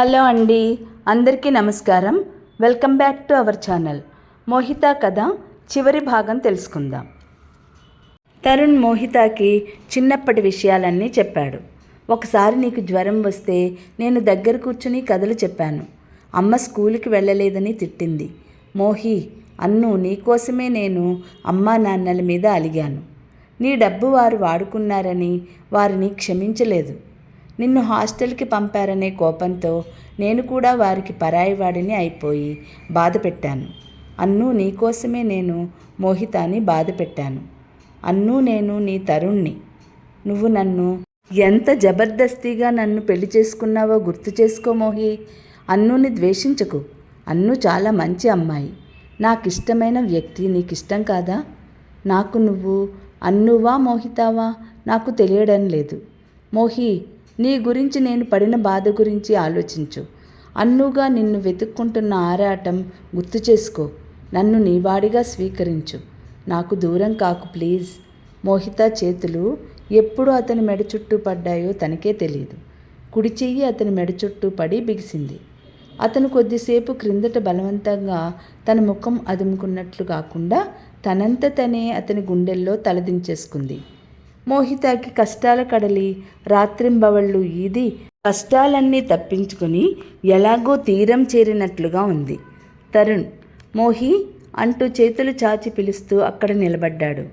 Hello అండి అందరికీ నమస్కారం. Welcome back to our channel. Mohitha కథ చివరి భాగం తెలుసుకుందాం. తరుణ్ మోహితకి చిన్నప్పటి విషయాలన్నీ చెప్పాడు. ఒకసారి నీకు జ్వరం వస్తే నేను దగ్గర కూర్చుని కథలు చెప్పాను. అమ్మ స్కూలుకి వెళ్ళలేదని తిట్టింది. మోహి అన్ను నీకోసమే నేను అమ్మా నాన్నల మీద అలిగాను. నీ డబ్బు వారు వాడుకున్నారని వారిని క్షమించలేదు. నిన్ను హాస్టల్కి పంపారనే కోపంతో నేను కూడా వారికి పరాయివాడిని అయిపోయి బాధ పెట్టాను అన్ను నీకోసమే నేను మోహితాని బాధ పెట్టాను అన్ను నేను నీ తరుణ్ణి. నువ్వు నన్ను ఎంత జబర్దస్తిగా నన్ను పెళ్ళి చేసుకున్నావో గుర్తు చేసుకో మోహి. అన్నుని ద్వేషించకు. అన్ను చాలా మంచి అమ్మాయి. నాకు ఇష్టమైన వ్యక్తి నీకు ఇష్టం కాదా? నాకు నువ్వు అన్నువా మోహితావా? నాకు తెలియడం లేదు. మోహి నీ గురించి నేను పడిన బాధ గురించి ఆలోచించు. అన్నుగా నిన్ను వెతుక్కుంటున్న ఆరాటం గుర్తు చేసుకో. నన్ను నీవాడిగా స్వీకరించు. నాకు దూరం కాకు ప్లీజ్. మోహిత చేతులు ఎప్పుడు అతని మెడ చుట్టూ పడ్డాయో తనకే తెలియదు కుడి చెయ్యి అతని మెడ చుట్టూ పడి బిగిసింది. అతను కొద్దిసేపు క్రిందట బలవంతంగా తన ముఖం అదుముకున్నట్లు కాకుండా తనంత తనే అతని గుండెల్లో తలదించేసుకుంది. మోహితాకి కష్టాల కడలి రాత్రింబవళ్ళు ఈది కష్టాలన్నీ తప్పించుకుని ఎలాగో తీరం చేరినట్లుగా ఉంది. తరుణ్ మోహి అంటూ చేతులు చాచి పిలుస్తూ అక్కడ నిలబడ్డాడు.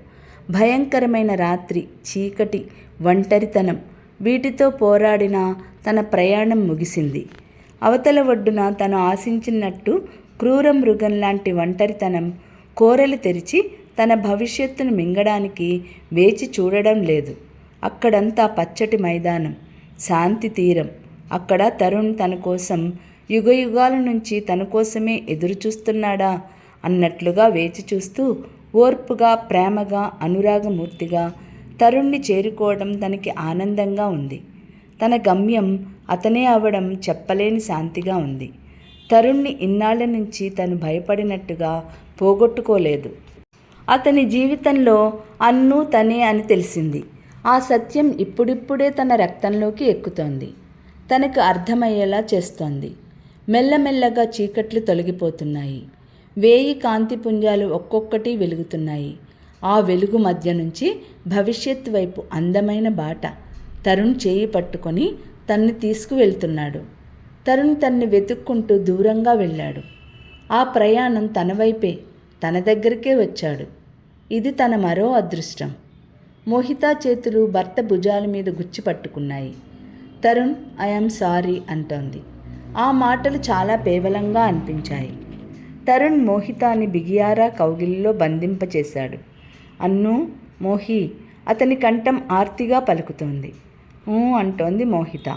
భయంకరమైన రాత్రి చీకటి ఒంటరితనం వీటితో పోరాడిన తన ప్రయాణం ముగిసింది. అవతల ఒడ్డున తను ఆశించినట్టు క్రూర మృగం లాంటి ఒంటరితనం కోరలు తెరిచి తన భవిష్యత్తును మింగడానికి వేచి చూడడం లేదు. అక్కడంతా పచ్చటి మైదానం శాంతి తీరం. అక్కడ తరుణ్ తన కోసం యుగయుగాల నుంచి తన కోసమే ఎదురు చూస్తున్నాడా అన్నట్లుగా వేచి చూస్తూ ఓర్పుగా ప్రేమగా అనురాగమూర్తిగా తరుణ్ణి చేరుకోవడం తనకి ఆనందంగా ఉంది. తన గమ్యం అతనే అవడం చెప్పలేని శాంతిగా ఉంది. తరుణ్ణి ఇన్నాళ్ళ నుంచి తను భయపడినట్టుగా పోగొట్టుకోలేదు. అతని జీవితంలో అన్ను తనే అని తెలిసింది. ఆ సత్యం ఇప్పుడిప్పుడే తన రక్తంలోకి ఎక్కుతోంది. తనకు అర్థమయ్యేలా చేస్తోంది. మెల్లమెల్లగా చీకట్లు తొలగిపోతున్నాయి. వేయి కాంతి పుంజాలు ఒక్కొక్కటి వెలుగుతున్నాయి. ఆ వెలుగు మధ్య నుంచి భవిష్యత్ వైపు అందమైన బాట తరుణ్ చేయి పట్టుకొని తన్ని తీసుకువెళ్తున్నాడు. తరుణ్ తన్ని వెతుక్కుంటూ దూరంగా వెళ్ళాడు. ఆ ప్రయాణం తన వైపే తన దగ్గరికే వచ్చాడు. ఇది తన మరో అదృష్టం. మోహితా చేతులు భర్త భుజాల మీద గుచ్చి పట్టుకున్నాయి. తరుణ్ ఐఎమ్ సారీ అంటోంది. ఆ మాటలు చాలా పేవలంగా అనిపించాయి. తరుణ్ మోహితాని బిగియారా కౌగిలిలో బంధింపచేశాడు. అన్ను మోహి అతని కంఠం ఆర్తిగా పలుకుతోంది. ఊ అంటోంది మోహిత.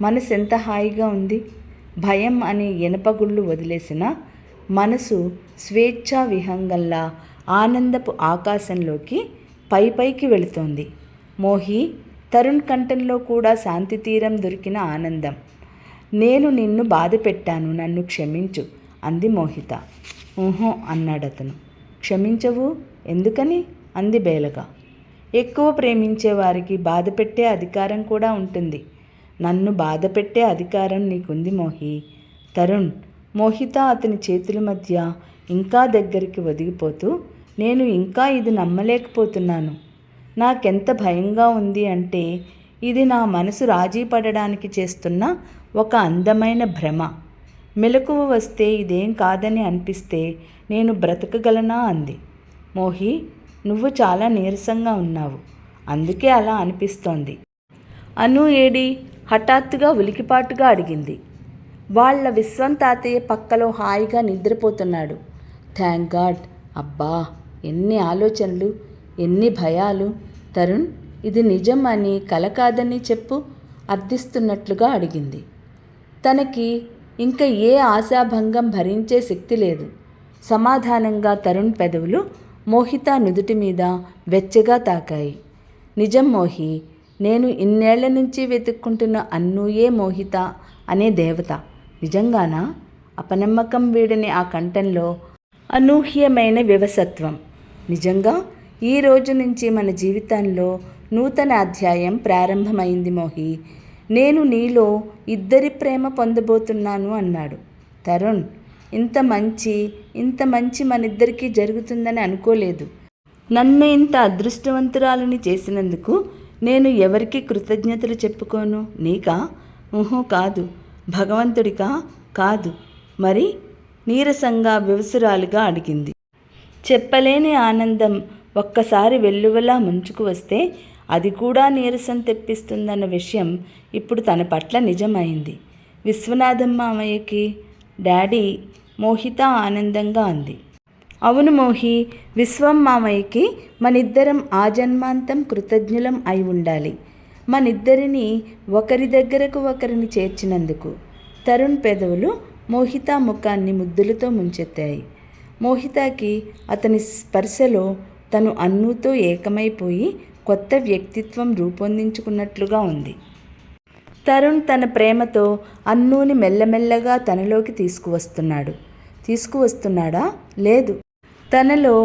మనసు ఎంత హాయిగా ఉంది? భయం అనే ఇనపగుళ్ళు వదిలేసిన మనసు స్వేచ్ఛా విహంగంలా ఆనందపు ఆకాశంలోకి పై పైకి వెళుతోంది. మోహి తరుణ్ కంఠంలో కూడా శాంతి తీరం దొరికిన ఆనందం. నేను నిన్ను బాధ పెట్టాను నన్ను క్షమించు అంది మోహిత. ఊహో అన్నాడతను. క్షమించవు? ఎందుకని? అంది బేలగా. ఎక్కువ ప్రేమించే వారికి బాధ పెట్టే అధికారం కూడా ఉంటుంది. నన్ను బాధ పెట్టే అధికారం నీకుంది మోహి. తరుణ్ మోహిత అతని చేతుల మధ్య ఇంకా దగ్గరికి ఒదిగిపోతూ నేను ఇంకా ఇది నమ్మలేకపోతున్నాను. నాకెంత భయంగా ఉంది అంటే ఇది నా మనసు రాజీ పడడానికి చేస్తున్న ఒక అందమైన భ్రమ. మెలకువ వస్తే ఇదేం కాదని అనిపిస్తే నేను బ్రతకగలనా అంది. మోహి నువ్వు చాలా నీరసంగా ఉన్నావు. అందుకే అలా అనిపిస్తోంది. అను ఏడి హఠాత్తుగా ఉలికిపాటుగా అడిగింది. వాళ్ళ విశ్వం తాతయ్య పక్కలో హాయిగా నిద్రపోతున్నాడు. Thank god. అబ్బా ఎన్ని ఆలోచనలు ఎన్ని భయాలు. తరుణ్ ఇది నిజం అని కల కాదని చెప్పు అర్థిస్తున్నట్లుగా అడిగింది. తనకి ఇంకా ఏ ఆశాభంగం భరించే శక్తి లేదు. సమాధానంగా తరుణ్ పెదవులు మోహిత నుదుటి మీద వెచ్చగా తాకాయి. నిజం మోహి నేను ఇన్నేళ్ళ నుంచి వెతుక్కుంటున్న అన్నూయే మోహిత అనే దేవత. నిజంగానా? అపనమ్మకం వీడని ఆ కంఠంలో అనూహ్యమైన వివసత్వం నిజంగా? ఈ రోజు నుంచి మన జీవితంలో నూతన అధ్యాయం ప్రారంభమైంది మోహి. నేను నీలో ఇద్దరి ప్రేమ పొందబోతున్నాను అన్నాడు. తరుణ్ ఇంత మంచి ఇంత మంచి మనిద్దరికీ జరుగుతుందని అనుకోలేదు. నన్ను ఇంత అదృష్టవంతురాలని చేసినందుకు నేను ఎవరికి కృతజ్ఞతలు చెప్పుకోను? నీకా? ఊహో కాదు. భగవంతుడికా? కాదు. మరి నీరసంగా వివసురాలుగా అడిగింది. చెప్పలేని ఆనందం ఒక్కసారి వెల్లువలా ముంచుకు వస్తే అది కూడా నీరసం తెప్పిస్తుందన్న విషయం ఇప్పుడు తన పట్ల నిజమైంది. విశ్వనాథం మామయ్యకి డాడీ మోహిత ఆనందంగా అంది. అవును మోహి విశ్వం మామయ్యకి మనిద్దరం ఆజన్మాంతం కృతజ్ఞులం అయి ఉండాలి. మనిద్దరిని ఒకరి దగ్గరకు ఒకరిని చేర్చినందుకు తరుణ్ పెదవులు మోహిత ముఖాన్ని ముద్దులతో ముంచెత్తాయి. మోహితాకి అతని స్పర్శలో తను అన్నుతో ఏకమైపోయి కొత్త వ్యక్తిత్వం రూపొందించుకున్నట్లుగా ఉంది. తరుణ్ తన ప్రేమతో అన్నూని మెల్లమెల్లగా తనలోకి తీసుకువస్తున్నాడు. తీసుకువస్తున్నాడా? లేదు. తనలో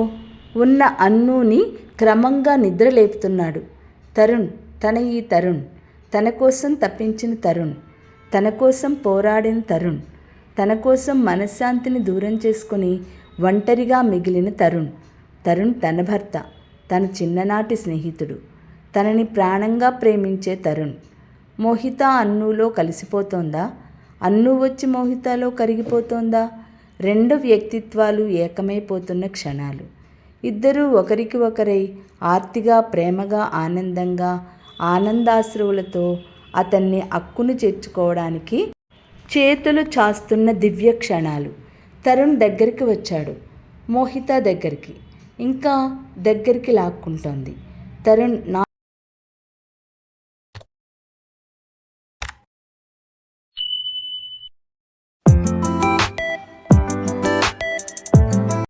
ఉన్న అన్నూని క్రమంగా నిద్రలేపుతున్నాడు. తరుణ్ తన ఈ తరుణ్ తన కోసం తప్పించిన తరుణ్ తన కోసం పోరాడిన తరుణ్ తన కోసం మనశ్శాంతిని దూరం చేసుకుని ఒంటరిగా మిగిలిన తరుణ్. తరుణ్ తన భర్త తన చిన్ననాటి స్నేహితుడు. తనని ప్రాణంగా ప్రేమించే తరుణ్. మోహిత అన్నులో కలిసిపోతోందా? అన్ను వచ్చి మోహితలో కరిగిపోతోందా? రెండు వ్యక్తిత్వాలు ఏకమైపోతున్న క్షణాలు. ఇద్దరూ ఒకరికి ఒకరై ఆర్తిగా ప్రేమగా ఆనందంగా ఆనందాశ్రువులతో అతన్ని అక్కును చేర్చుకోవడానికి చేతులు చాస్తున్న దివ్య క్షణాలు తరుణ్ దగ్గరికి వచ్చాడు. మోహిత దగ్గరికి. ఇంకా దగ్గరికి లాక్కుంటోంది. తరుణ్ నా